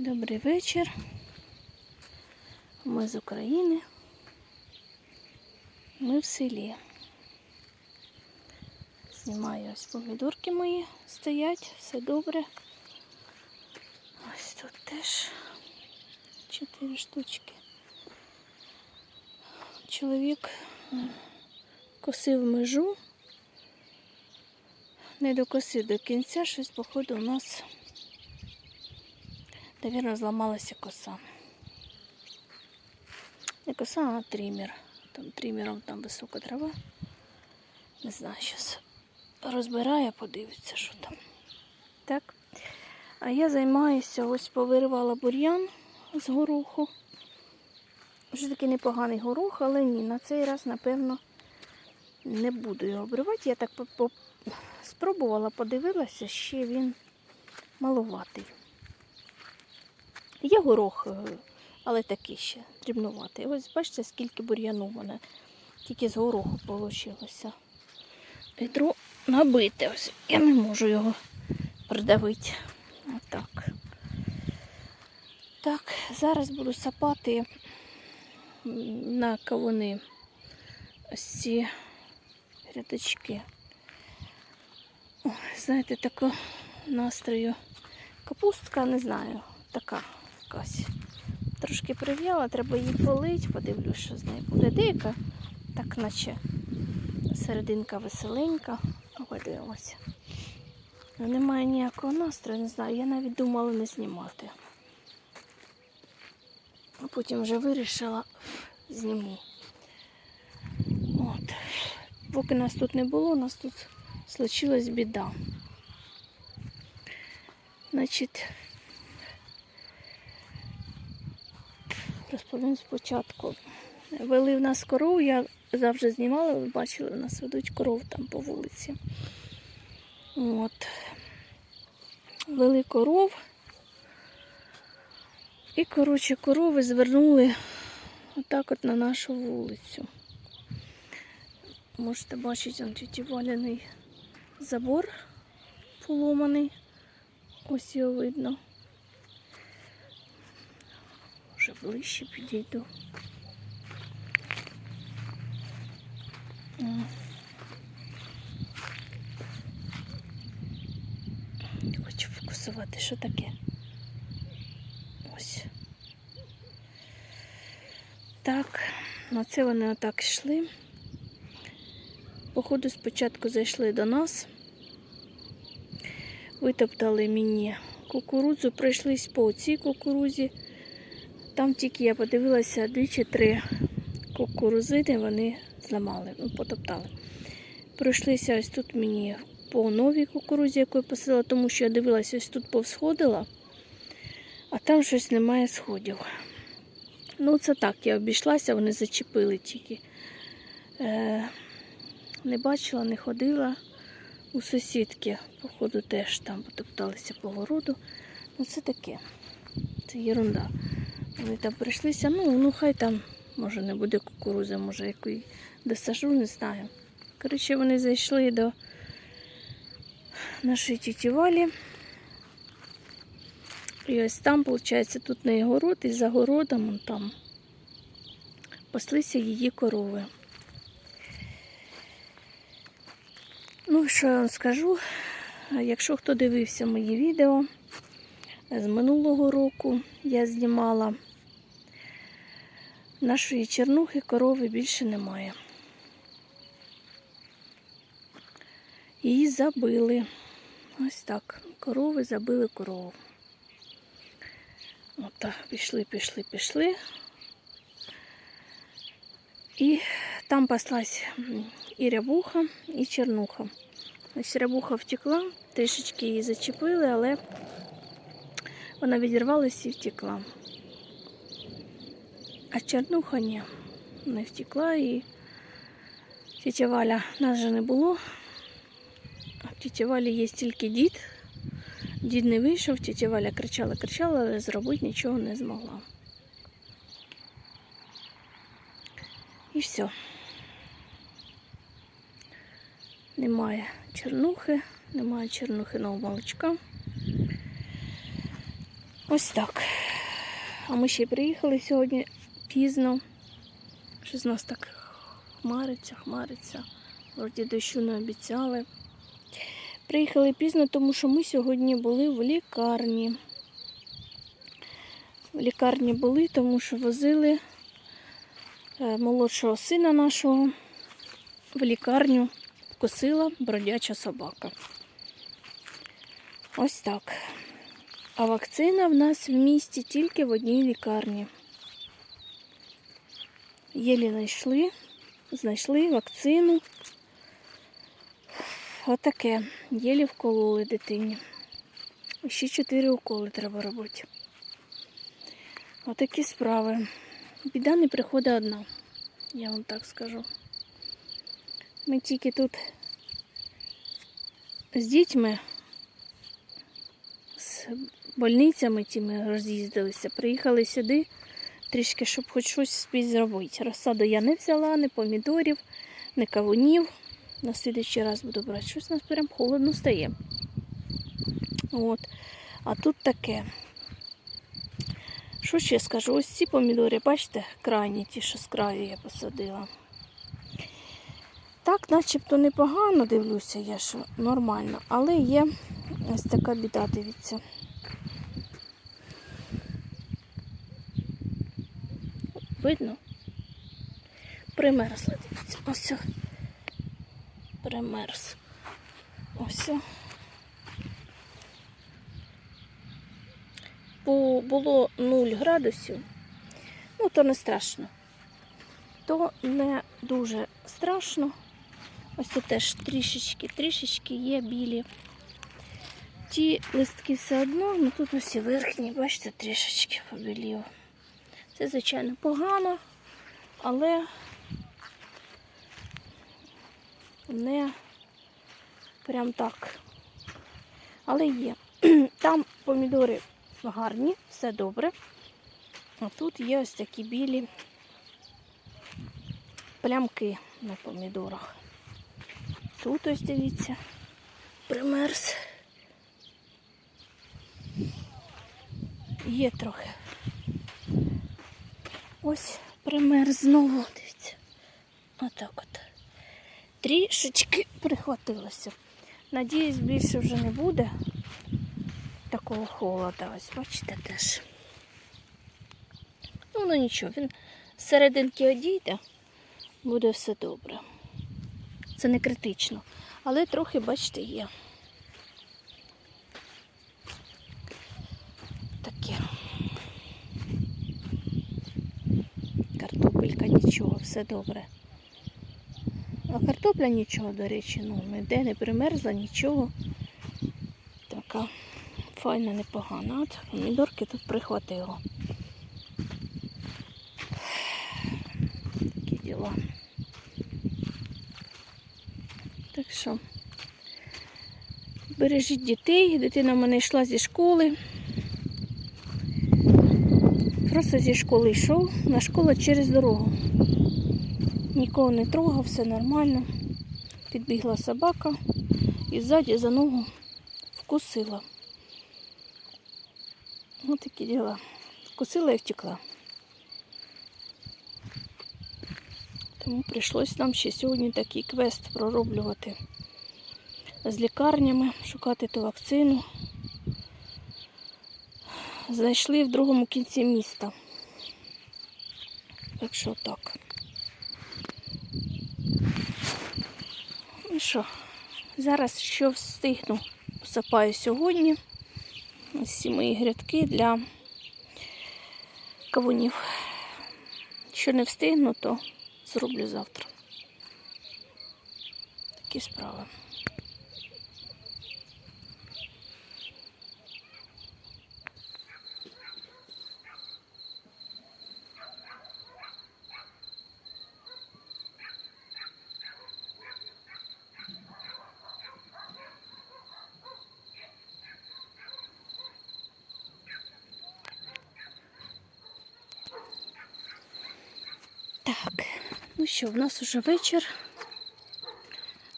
Добрий вечір. Ми з України. Ми в селі. Знімаю ось помідорки мої стоять, все добре. Ось тут теж чотири штучки. Чоловік косив межу. Не докосив до кінця, щось, походу, у нас Навірно, зламалася коса. Не коса, а тример. Там тримером там висока трава. Не знаю, зараз розбирає, подивиться, що там. Так. А я займаюся, ось повиривала бур'ян з гороху. Вже такий непоганий горох, але ні, на цей раз, напевно, не буду його обривати. Я так спробувала, подивилася, ще він малуватий. Є горох, е, але такий ще дрібнуватий. Ось бачите, скільки бур'яну в мене тільки з гороху вийшло. Відро набите. Ось. Я не можу його придавити. Отак. Так, зараз буду сапати на кавуни ось ці рядочки. Знаєте, такого настрою. Капустка, не знаю, така якась. Трошки прив'яла, треба її полить, подивлюсь, що з нею буде. Деяка, так наче серединка веселенька. Подивимося. Ну, Немає ніякого настрою, не знаю. Я навіть думала не знімати. А потім вже вирішила зніму. От. Поки нас тут не було, у нас тут случилась біда. Значить, розповім спочатку. Вели в нас корову, я завжди знімала, ви бачили, у нас ведуть коров там по вулиці. От. Вели коров. І, коротше, корови звернули отак от на нашу вулицю. Можете бачити, он тіті валяний забор поломаний. Ось його видно. Вже ближче підійду. Хочу фокусувати, що таке. Ось. Так, на це вони отак йшли. Походу, спочатку зайшли до нас, витоптали мені кукурудзу, пройшлись по цій кукурудзі. Там тільки я подивилася дві чи три кукурузини, вони зламали, ну, потоптали. Пройшлися ось тут мені по новій кукурузі, яку я посила, тому що я дивилася, ось тут повсходила, а там щось немає сходів. Ну, це так, я обійшлася, вони зачепили тільки. Е, не бачила, не ходила. У сусідки, походу, теж там потопталися по городу. Ну, це таке. Це ерунда. Вони там прийшлися, ну, ну хай там, може, не буде кукурузи, може, якої досажу, не знаю. Коротше, вони зайшли до нашої тіті Валі. І ось там, виходить, тут не город, і за городом там паслися її корови. Ну, що я вам скажу, якщо хто дивився мої відео з минулого року, я знімала нашої чернухи корови більше немає. Її забили. Ось так. Корови забили корову. Отак, пішли, пішли, пішли. І там паслась і рябуха, і чернуха. Ось рябуха втекла, трішечки її зачепили, але вона відірвалася і втекла. А чернуха ні, не втекла і тітя Валя нас же не було. А в тіті Валі є тільки дід. Дід не вийшов, тітя Валя кричала, кричала, але зробити нічого не змогла. І все. Немає чернухи, немає чернухиного молочка. Ось так. А ми ще приїхали сьогодні пізно. Щось з нас так хмариться, хмариться. Вроді дощу не обіцяли. Приїхали пізно, тому що ми сьогодні були в лікарні. В лікарні були, тому що возили е, молодшого сина нашого в лікарню вкусила бродяча собака. Ось так. А вакцина в нас в місті тільки в одній лікарні. Єлі знайшли, знайшли вакцину. Отаке. Єлі вкололи дитині. Ще чотири уколи треба робити. Отакі справи. Біда не приходить одна, я вам так скажу. Ми тільки тут з дітьми, з больницями тими роз'їздилися, приїхали сюди трішки, щоб хоч щось зробити. Розсаду я не взяла, ні помідорів, ні кавунів. На слідчий раз буду брати. Щось нас прям холодно стає. От. А тут таке. Що ще скажу? Ось ці помідори, бачите, крайні ті, що з краю я посадила. Так, начебто непогано дивлюся, я що нормально, але є ось така біда, дивіться. Видно? Примерзли, дивіться. Ось. Примерз. Ось. Бо було 0 градусів, ну то не страшно. То не дуже страшно. Ось тут теж трішечки, трішечки є білі. Ті листки все одно, ну тут ось і верхні, бачите, трішечки побілів. Це, звичайно, погано, але не прям так. Але є. Там помідори гарні, все добре. А тут є ось такі білі плямки на помідорах. Тут ось дивіться, примерз. Є трохи. Ось примерз знову, дивіться. Отак от. Трішечки прихватилося. Надіюсь, більше вже не буде такого холода. Ось бачите теж. Ну, ну нічого, він з серединки одійде, буде все добре. Це не критично. Але трохи, бачите, є. Таке. Картопелька нічого, все добре. А картопля нічого, до речі, ну, ніде не примерзла, нічого. Така файна, непогана. От помідорки тут прихватило. Такі діла. Так що бережіть дітей. Дитина в мене йшла зі школи. Просто зі школи йшов, на школу через дорогу. Нікого не трогав, все нормально. Підбігла собака і ззаді за ногу вкусила. Ось такі діла. Вкусила і втекла. Тому прийшлось нам ще сьогодні такий квест пророблювати з лікарнями, шукати ту вакцину. Знайшли в другому кінці міста. Так що так. Ну що, зараз що встигну, посапаю сьогодні. Ось Всі мої грядки для кавунів. Що не встигну, то зроблю завтра. Такі справи. Так, ну що, в нас уже вечір.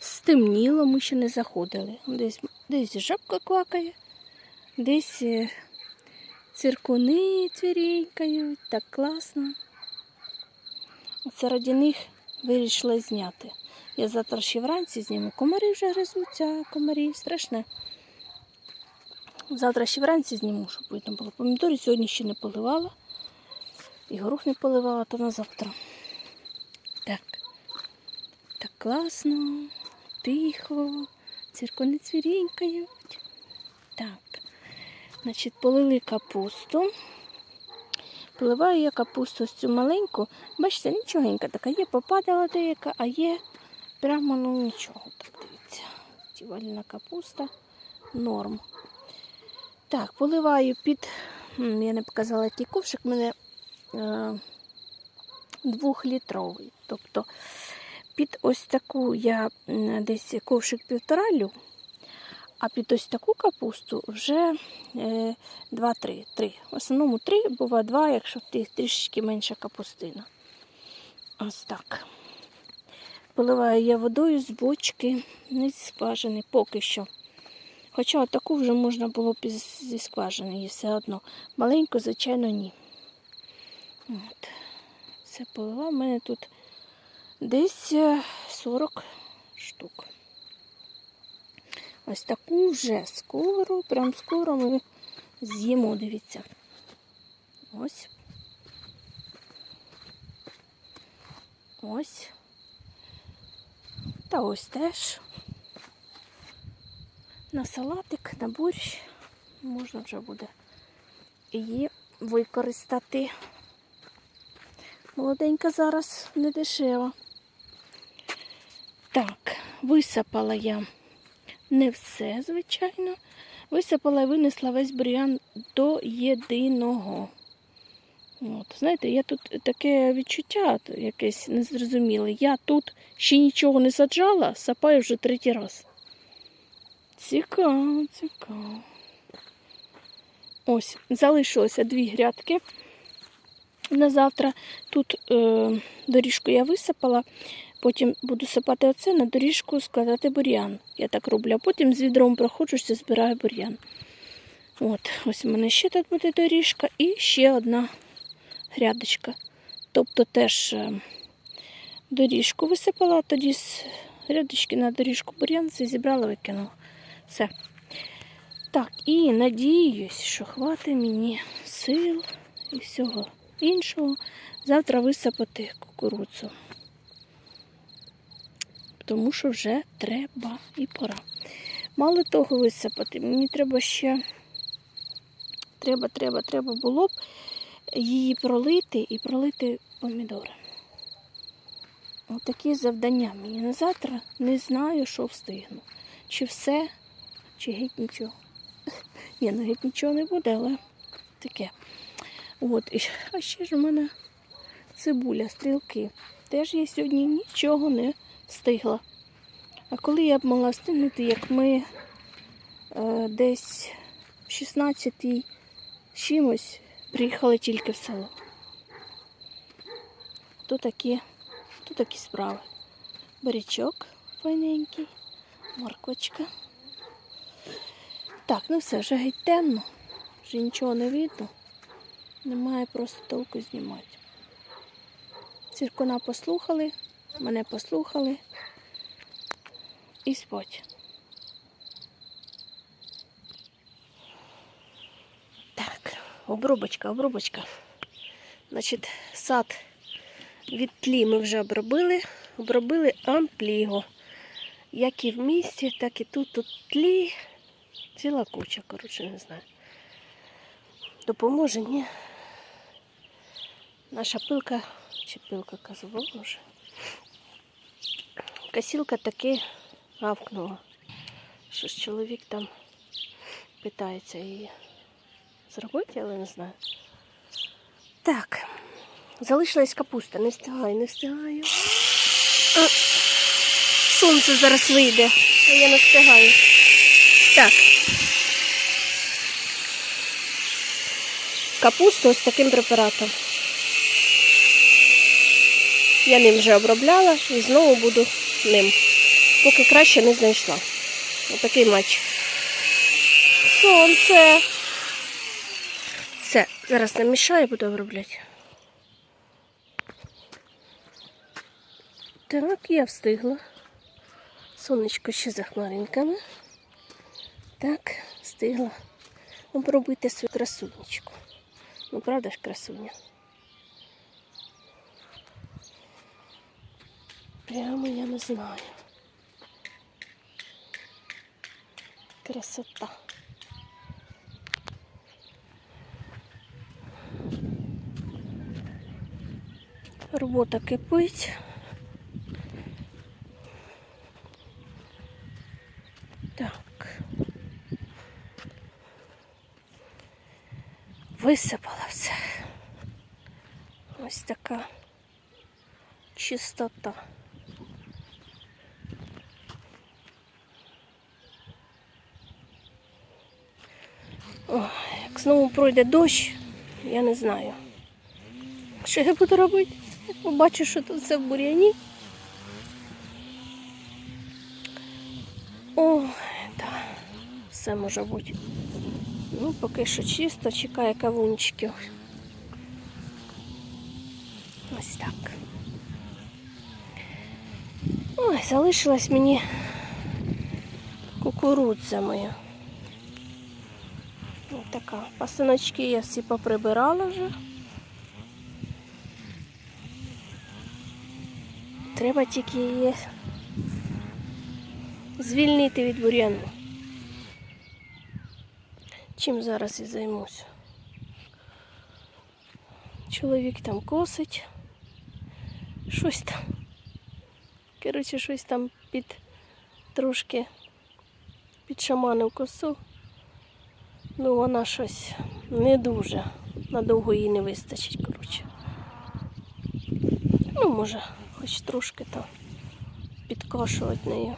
Стемніло, ми ще не заходили. Десь, десь жабка квакає, десь е, Циркуни цвірінькають, так класно. Раді них вирішила зняти. Я завтра ще вранці зніму. Комарі вже гризуться, комарі страшне. Завтра ще вранці зніму, щоб видно було. Помідори сьогодні ще не поливала. І горох не поливала, то на завтра. Так. Так класно, тихо, циркони цвірінькають. Так. Значить, полили капусту. Поливаю я капусту ось цю маленьку. Бачите, нічогенька така є, попадала деяка, а є прямо ну нічого. Так дивіться. Тівальна капуста норм. Так, поливаю під, я не показала який ковшик, мене е, двохлітровий. Тобто під ось таку я десь ковшик півтора лю, а під ось таку капусту вже е, 2-3. Три. В основному 3, буває 2, якщо трішечки менша капустина. Ось так. Поливаю я водою з бочки, не зі скважини, поки що. Хоча таку вже можна було б зі скважини і все одно. Маленьку, звичайно, ні. От. Все полила. У мене тут десь е, 40 штук. Ось таку вже скоро, прям скоро ми з'їмо, дивіться. Ось. Ось. Та ось теж. На салатик, на борщ можна вже буде її використати. Молоденька зараз не дешева. Так, висипала я не все, звичайно. Висипала і винесла весь бур'ян до єдиного. От, знаєте, я тут таке відчуття якесь незрозуміле. Я тут ще нічого не саджала, сапаю вже третій раз. Цікаво, цікаво. Ось, залишилося дві грядки на завтра. Тут е, доріжку я висипала, потім буду сипати оце на доріжку складати бур'ян. Я так роблю, а потім з відром проходжуся, збираю бур'ян. От, ось у мене ще тут буде доріжка і ще одна грядочка. Тобто теж е, доріжку висипала, тоді з грядочки на доріжку бур'ян це зібрала, викинула. Все. Так, і надіюсь, що хватить мені сил і всього іншого завтра висипати кукурудзу. Тому що вже треба і пора. Мало того висипати, мені треба ще треба, треба, треба було б її пролити і пролити помідори. Отакі завдання мені на завтра не знаю, що встигну. Чи все, чи геть нічого. Ні, ну геть нічого не буде, але таке. От, а ще ж у мене цибуля, стрілки. Теж я сьогодні нічого не встигла. А коли я б могла встигнути, як ми е, десь в 16-й чимось приїхали тільки в село. То такі, то такі справи. Барячок файненький, морквочка. Так, ну все, вже геть темно, вже нічого не видно. Немає просто толку знімати. Циркуна послухали, мене послухали і спать. Так, обробочка, обробочка. Значить, сад від тлі ми вже обробили. Обробили ампліго. Як і в місті, так і тут. Тут тлі. Ціла куча, коротше, не знаю. Допоможе, ні. Наша пилка, чи пилка кажу, боже. Косілка таки гавкнула. Що ж чоловік там питається її зробити, але не знаю. Так, залишилась капуста, не встигаю, не встигаю. А, сонце зараз вийде, а я не встигаю. Так. Капусту ось таким препаратом. Я ним вже обробляла і знову буду ним. Поки краще не знайшла. Отакий матч. Сонце. Все, Зараз намішаю, буду обробляти. Так, я встигла. Сонечко ще за хмаринками. Так, встигла обробити свою красунечку. Ну, правда ж, красуня? Прямо я не знаю. Красота. Робота кипить. Так. Висипала все. Ось така чистота. Як знову пройде дощ, я не знаю. Що я буду робити? Побачу, що тут все в бур'яні. Ой, так, все може бути. Ну, поки що чисто, чекає кавунчиків. Ось так. Ой, залишилась мені кукурудза моя. Ось така. Пасиночки я всі поприбирала вже. Треба тільки її звільнити від бур'яну. Чим зараз і займуся. Чоловік там косить. Щось там. Коротше, щось там під трошки підшаманив косу. Ну, вона щось не дуже. Надовго їй не вистачить, коротше. Ну, може, хоч трошки там підкошувати нею.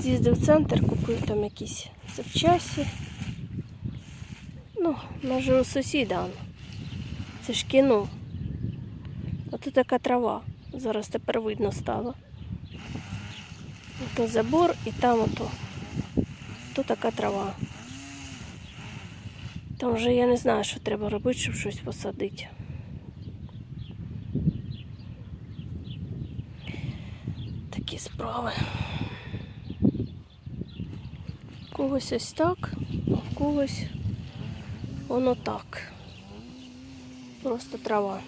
З'їздив в центр, купив там якісь запчасті. Ну, може у сусіда. Це ж кіно. А тут така трава. Зараз тепер видно стало. Ото забор і там ото. То така трава. Там вже я не знаю, що треба робити, щоб щось посадити. Такі справи. В когось ось так, а в когось воно так. Просто трава.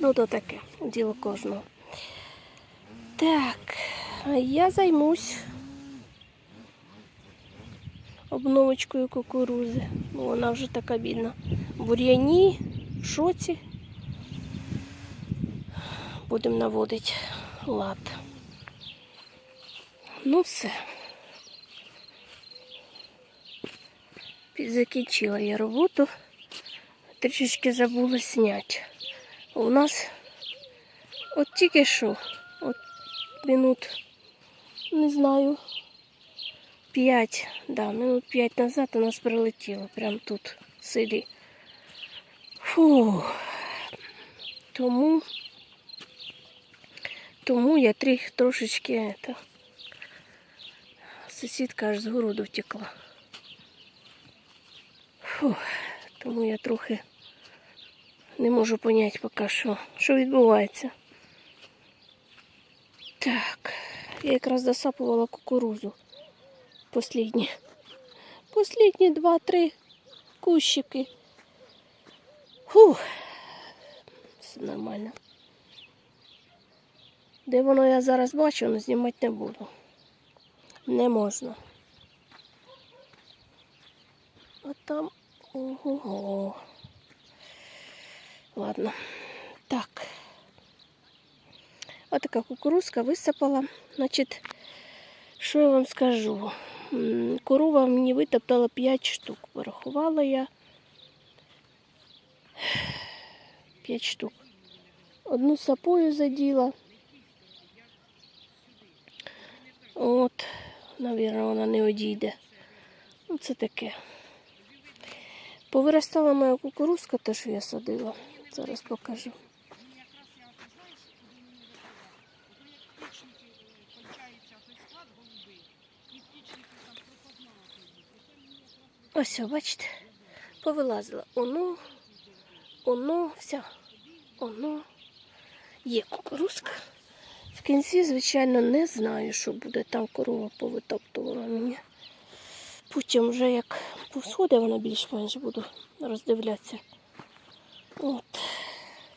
Ну, то таке, діло кожного. Так, я займусь обновочкою кукурузи. Ну, вона вже така бідна. Бур'яні, шоці. Будемо наводити лад. Ну все. Закінчила я роботу. Трішечки забула зняти. У нас от тільки що, от минут, не знаю, п'ять, да, минут п'ять назад у нас прилетіло прямо тут, в. Фу. Тому, тому я тріх трошечки это, сусідка аж з городу втекла. Фу. Тому я трохи не можу поняти поки що, що відбувається. Так, я якраз досапувала кукурузу. Послідні. Послідні два-три кущики. Фух. Все нормально. Де воно я зараз бачу, але знімати не буду. Не можна. А там ого. Ладно. Так. Ось така кукурузка висипала. Значить, що я вам скажу? Корова мені витоптала 5 штук. Порахувала я. 5 штук. Одну сапою заділа. От, навірно, вона не одійде. Ну, це таке. Повиростала моя кукурузка, те, що я садила. Зараз покажу. Ось, бачите, повилазила. Оно, оно, вся, оно. Є кукурузка. В кінці, звичайно, не знаю, що буде. Там корова повитоптувала мені. Потім вже як посходить, вона більш-менш буду роздивлятися. От.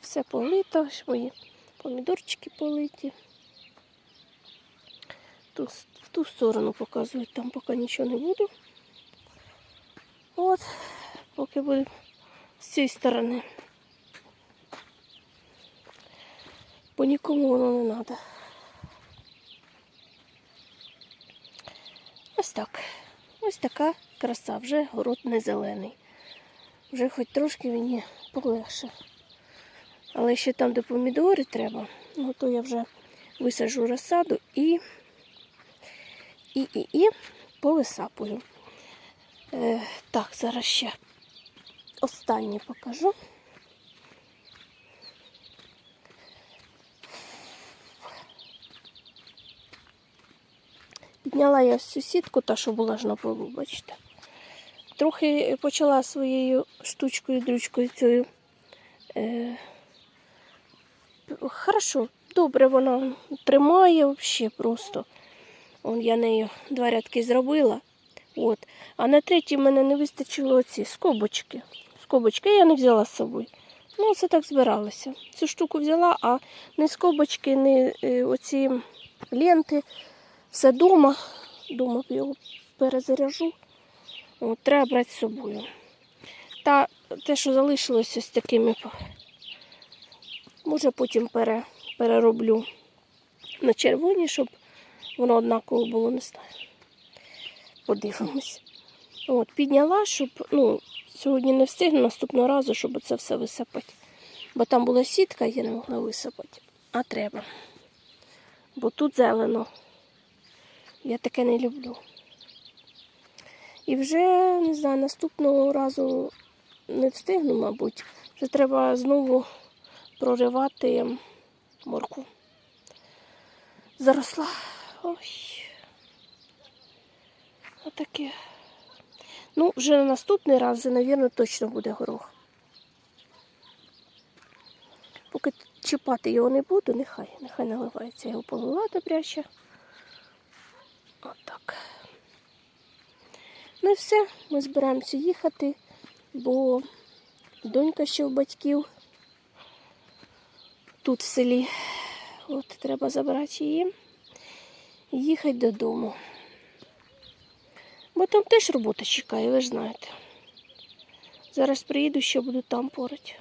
Все полито, мої помідорчики политі. В ту сторону показують, там поки нічого не буду. От, поки буде з цієї сторони. Бо нікому воно не треба. Ось так. Ось така краса. Вже город не зелений. Вже хоч трошки мені полегше. Але ще там, де помідори треба, ну то я вже висаджу розсаду і, і, і, і повисапую. Е, так, зараз ще останнє покажу. Підняла я сусідку, та що була ж на полу, бачите. Трохи почала своєю штучкою, дрючкою цією. Е, хорошо, добре вона тримає взагалі просто. Он я нею два рядки зробила. От. А на третій в мене не вистачило ці скобочки. Скобочки я не взяла з собою. Ну, це так збиралося. Цю штуку взяла, а не скобочки, не е, оці ленти. Все дома. Дома його перезаряжу. От, треба брати з собою. Та те, що залишилося з такими, може потім пере, перероблю на червоні, щоб воно однаково було, не знаю. Подивимось. От, підняла, щоб, ну, сьогодні не встигну наступного разу, щоб це все висипати. Бо там була сітка, я не могла висипати. А треба. Бо тут зелено. Я таке не люблю. І вже, не знаю, наступного разу не встигну, мабуть. Вже треба знову проривати морку. Заросла. Ой. Отаке. Ну, вже на наступний раз, мабуть, точно буде горох. Поки чіпати його не буду, нехай, нехай наливається. Його полила добряче. Отак. Ну і все, ми збираємося їхати, бо донька ще у батьків тут в селі. От треба забрати її і їхати додому. Бо там теж робота чекає, ви ж знаєте. Зараз приїду, ще буду там порати.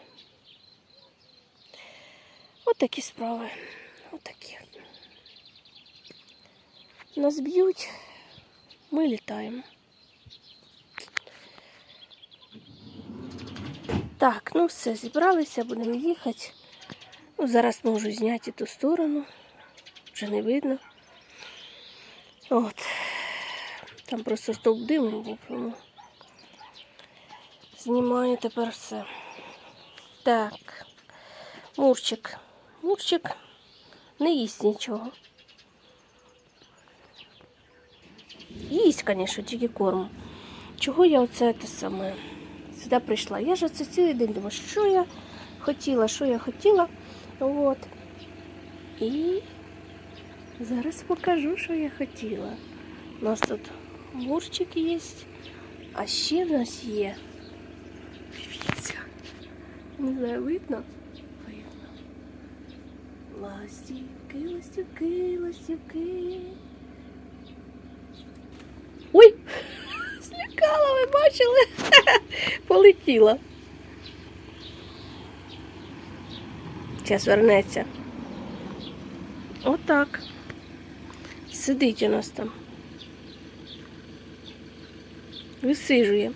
Отакі справи. Отакі. Нас б'ють, ми літаємо. Так, ну все, зібралися, будемо їхати. Ну, зараз можу зняти ту сторону. Вже не видно. От. Там просто стовп диму був. Знімаю тепер все. Так. Мурчик. Мурчик не їсть нічого. Їсть, звісно, тільки корм. Чого я оце те саме сюди прийшла? Я ж оце цілий день думаю, що я хотіла, що я хотіла. От. І зараз покажу, що я хотіла. У нас тут мурчик є, а ще в нас є. Дивіться. Не знаю, видно? Видно. Ластівки, ластівки, ластівки. Ой! Злякала, ви бачили? Полетіла. Зараз вернеться. Отак. Сидить у нас там. Висижує.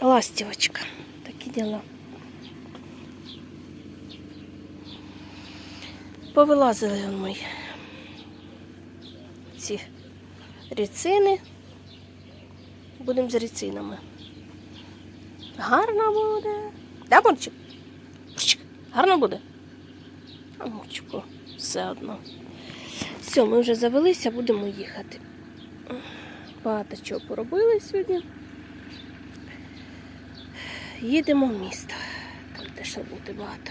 Ластівочка. Такі діла. Повилазили мої ці ріцини. Будемо з ріцинами. Гарно буде. Да? Мурчик, гарно буде? А Мурчику, все одно. Все, ми вже завелися, будемо їхати. Багато чого поробили сьогодні. Їдемо в місто. Там теж роботи багато.